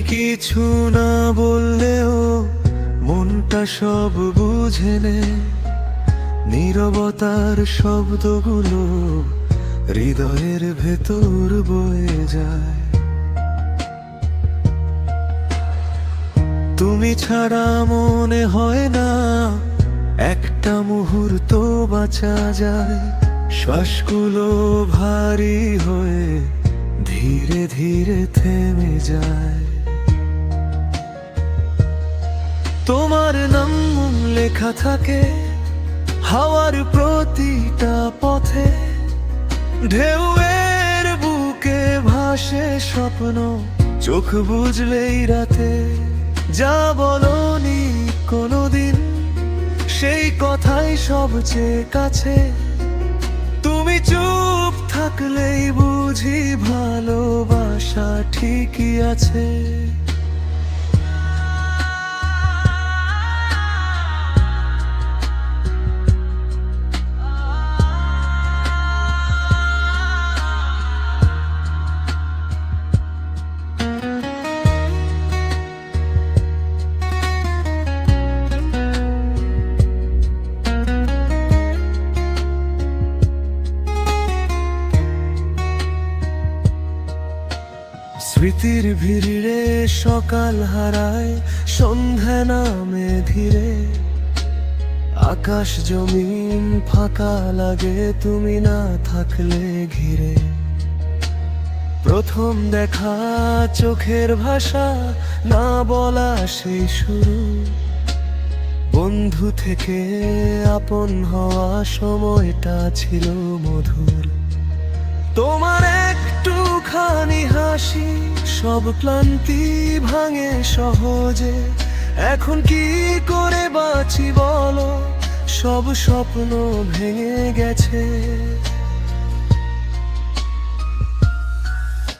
কিছু না বললেও মনটা সব বুঝে নে। নীরবতার শব্দগুলো হৃদয়ের ভেতর বয়ে যায়। তুমি ছাড়া মনে হয় না একটা মুহূর্ত বাঁচা যায়। শ্বাসগুলো ভারী হয়ে ধীরে ধীরে থেমে যায়। লেখা থাকে হাওয়ার প্রতিটা পথে। ঢেউয়ের বুকে ভাসে স্বপ্ন, চোখ বুঝলেই রাতে। যা বলনি কোনোদিন, সেই কথাই সবচেয়ে কাছে। তুমি চুপ থাকলেই বুঝি ভালোবাসা ঠিকই আছে। স্মৃতির ভিড়ে সকাল হারায় সন্ধ্যা নামে ধীরে। আকাশ জমিন ফাঁকা লাগে, তুমি না থাকলে ঘিরে। প্রথম দেখা চোখের ভাষা, না বলা সেই শুরু। বন্ধু থেকে আপন হওয়া সময়টা ছিল মধুর। তোমার হাসি সব ক্লান্তি ভাঙে সহজে। এখন কি করে বাঁচি বলো? সব স্বপ্ন ভেঙে গেছে।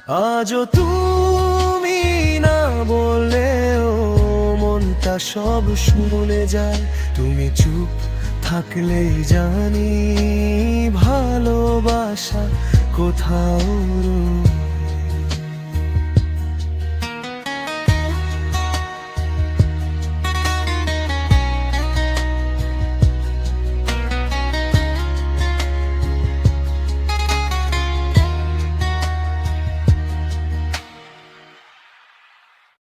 আজও তুমি না বললেও মনটা সব শুনে যায়। তুমি চুপ থাকলেই জানি ভালোবাসা কোথাও